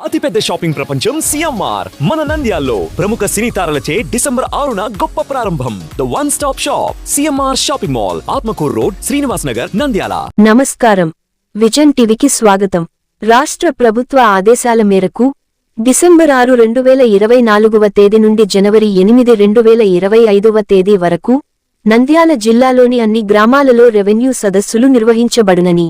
అతిపెద్ద షాపింగ్ ప్రపంచం సిఎంఆర్. మన నంద్యాల్లో ప్రముఖ సినీ తారలచే డిసెంబర్ ఆరున గొప్ప ప్రారంభం. The one stop shop CMR shopping mall Atmakur road Srinivas Nagar Nandyal. నమస్కారం. విజన్ టీవీకి స్వాగతం. రాష్ట్ర ప్రభుత్వ ఆదేశాల మేరకు డిసెంబర్ ఆరు రెండు వేల ఇరవై నాలుగవ తేదీ నుండి జనవరి ఎనిమిది రెండు వేల ఇరవై ఐదవ తేదీ వరకు నంద్యాల జిల్లాలోని అన్ని గ్రామాలలో రెవెన్యూ సదస్సులు నిర్వహించబడునని.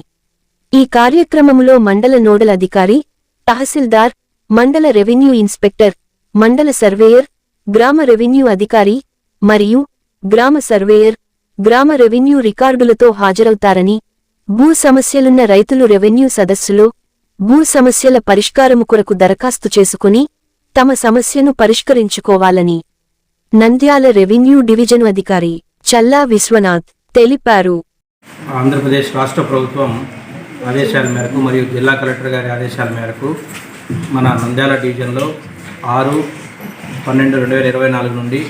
ఈ కార్యక్రమములో మండల నోడల్ అధికారి తహసీల్దార్ మండల రెవెన్యూ ఇన్స్పెక్టర్ మండల సర్వేయర్ గ్రామ రెవెన్యూ అధికారి మరియు గ్రామ సర్వేయర్ గ్రామ రెవెన్యూ రికార్డులతో హాజరవుతారని భూ సమస్యలున్న రైతులు రెవెన్యూ సదస్సులో భూ సమస్యల పరిష్కారము కొరకు దరఖాస్తు చేసుకుని తమ సమస్యను పరిష్కరించుకోవాలని. నంద్యాల రెవెన్యూ డివిజన్ అధికారి చల్లా విశ్వనాథ్ తెలిపారు. ఆంధ్రప్రదేశ్ రాష్ట్ర ప్రభుత్వం ఆదేశాల మేరకు మరియు జిల్లా కలెక్టర్ గారి ఆదేశాల మేరకు మన నంద్యాల డివిజన్లో ఆరు పన్నెండు రెండు వేల ఇరవై నాలుగు నుండి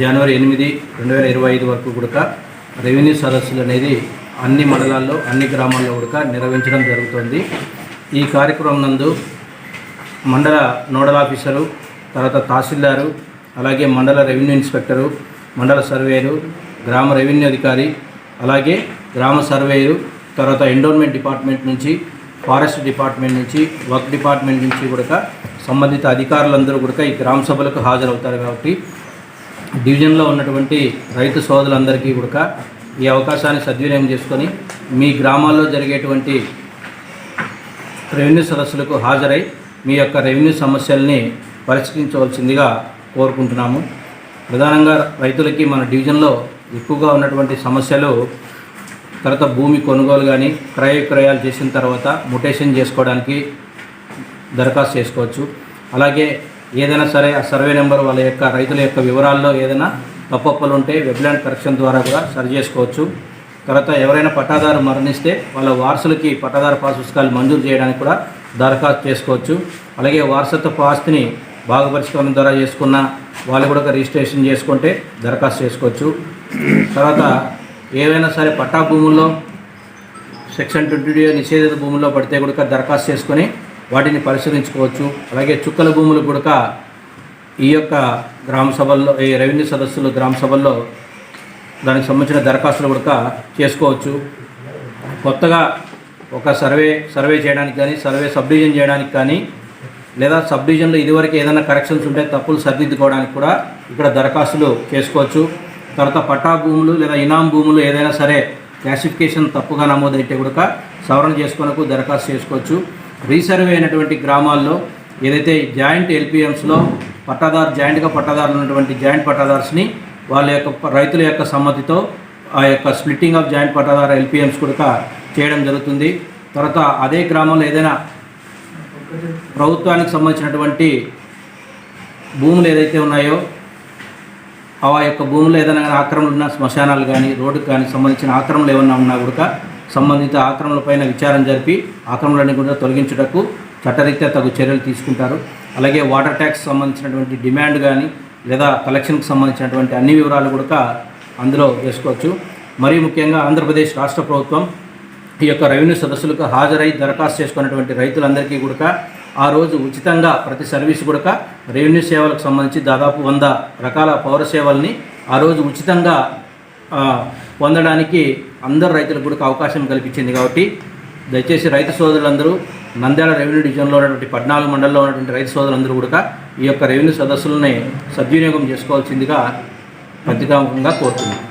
జనవరి ఎనిమిది రెండు వేల ఇరవై ఐదు వరకు కూడా రెవెన్యూ సదస్సులు అనేది అన్ని మండలాల్లో అన్ని గ్రామాల్లో కూడా నిర్వహించడం జరుగుతుంది. ఈ కార్యక్రమం నందు మండల నోడల్ ఆఫీసరు తర్వాత తహసీల్దారు అలాగే మండల రెవెన్యూ ఇన్స్పెక్టరు మండల సర్వేయరు గ్రామ రెవెన్యూ అధికారి అలాగే గ్రామ సర్వేయరు తర్వాత ఎండోన్మెంట్ డిపార్ట్మెంట్ నుంచి ఫారెస్ట్ డిపార్ట్మెంట్ నుంచి వర్క్ డిపార్ట్మెంట్ నుంచి కూడా సంబంధిత అధికారులందరూ కూడా ఈ గ్రామ సభలకు హాజరవుతారు కాబట్టి డివిజన్లో ఉన్నటువంటి రైతు సోదరులందరికీ కూడా ఈ అవకాశాన్ని సద్వినియోగం చేసుకొని మీ గ్రామాల్లో జరిగేటువంటి రెవెన్యూ సదస్సులకు హాజరై మీ యొక్క రెవెన్యూ సమస్యల్ని పరిష్కరించవలసిందిగా కోరుకుంటున్నాము. ప్రధానంగా రైతులకి మన డివిజన్లో ఎక్కువగా ఉన్నటువంటి సమస్యలు తర్వాత భూమి కొనుగోలు కానీ క్రయ విక్రయాలు చేసిన తర్వాత ముటేషన్ చేసుకోవడానికి దరఖాస్తు చేసుకోవచ్చు. అలాగే ఏదైనా సరే ఆ సర్వే నెంబర్ వాళ్ళ యొక్క రైతుల యొక్క వివరాల్లో ఏదైనా తప్పప్పులు ఉంటే వెబ్లాండ్ కరెక్షన్ ద్వారా కూడా సరి చేసుకోవచ్చు. తర్వాత ఎవరైనా పట్టాదారు మరణిస్తే వాళ్ళ వారసులకి పట్టాదారు పాస్ పుస్తకాలు మంజూరు చేయడానికి కూడా దరఖాస్తు చేసుకోవచ్చు. అలాగే వారసత్వ ఆస్తిని బాగుపరచుకోవడం ద్వారా చేసుకున్న వాళ్ళు కూడా ఒక రిజిస్ట్రేషన్ చేసుకుంటే దరఖాస్తు చేసుకోవచ్చు. తర్వాత ఏవైనా సరే పట్టా భూముల్లో సెక్షన్ ట్వంటీ నిషేధిత భూముల్లో పడితే కూడా దరఖాస్తు చేసుకొని వాటిని పరిశీలించుకోవచ్చు. అలాగే చుక్కల భూములు కూడా ఈ యొక్క గ్రామ సభల్లో ఈ రెవెన్యూ సదస్సులు గ్రామ సభల్లో దానికి సంబంధించిన దరఖాస్తులు కూడా చేసుకోవచ్చు. కొత్తగా ఒక సర్వే సర్వే చేయడానికి కానీ సర్వే సబ్డివిజన్ చేయడానికి కానీ లేదా సబ్ డివిజన్లో ఇదివరకు ఏదైనా కరెక్షన్స్ ఉంటే తప్పులు సరిదిద్దుకోవడానికి కూడా ఇక్కడ దరఖాస్తులు చేసుకోవచ్చు. తర్వాత పట్టా భూములు లేదా ఇనాం భూములు ఏదైనా సరే క్లాసిఫికేషన్ తప్పుగా నమోదైతే కూడా సవరణ చేసుకోవడానికి దరఖాస్తు చేసుకోవచ్చు. రీసర్వే అయినటువంటి గ్రామాల్లో ఏదైతే జాయింట్ ఎల్పిఎంస్లో పట్టాదారు జాయింట్గా పట్టాదారులు ఉన్నటువంటి జాయింట్ పట్టాదార్స్ని వాళ్ళ యొక్క రైతుల యొక్క సమ్మతితో ఆ యొక్క స్ప్లిట్టింగ్ ఆఫ్ జాయింట్ పట్టాదారు ఎల్పిఎంస్ కూడా చేయడం జరుగుతుంది. తర్వాత అదే గ్రామంలో ఏదైనా ప్రభుత్వానికి సంబంధించినటువంటి భూములు ఏదైతే ఉన్నాయో ఆ యొక్క భూములు ఏదైనా కానీ ఆక్రమణలు ఉన్న శ్మశానాలు కానీ రోడ్డుకు కానీ సంబంధించిన ఆక్రమణలు ఏమన్నా ఉన్నా కూడా సంబంధిత ఆక్రమణలపైన విచారం జరిపి ఆక్రమణలన్నీ కూడా తొలగించుటకు చట్టరీత్యా తగు చర్యలు తీసుకుంటారు. అలాగే వాటర్ ట్యాక్స్ సంబంధించినటువంటి డిమాండ్ కానీ లేదా కలెక్షన్కి సంబంధించినటువంటి అన్ని వివరాలు కూడా అందులో వేసుకోవచ్చు. మరీ ముఖ్యంగా ఆంధ్రప్రదేశ్ రాష్ట్ర ప్రభుత్వం ఈ యొక్క రెవెన్యూ సదస్సులకు హాజరై దరఖాస్తు చేసుకున్నటువంటి రైతులందరికీ కూడా ఆ రోజు ఉచితంగా ప్రతి సర్వీస్ కూడా రెవెన్యూ సేవలకు సంబంధించి దాదాపు వంద రకాల పౌర సేవల్ని ఆ రోజు ఉచితంగా పొందడానికి అందరు రైతులకు కూడా అవకాశం కల్పించింది కాబట్టి దయచేసి రైతు సోదరులందరూ నంద్యాల రెవెన్యూ డివిజన్లో ఉన్నటువంటి పద్నాలుగు మండలంలో ఉన్నటువంటి రైతు సోదరులందరూ కూడా ఈ యొక్క రెవెన్యూ సదస్సులని సద్వినియోగం చేసుకోవాల్సిందిగా పత్రికాముఖంగా కోరుతున్నాను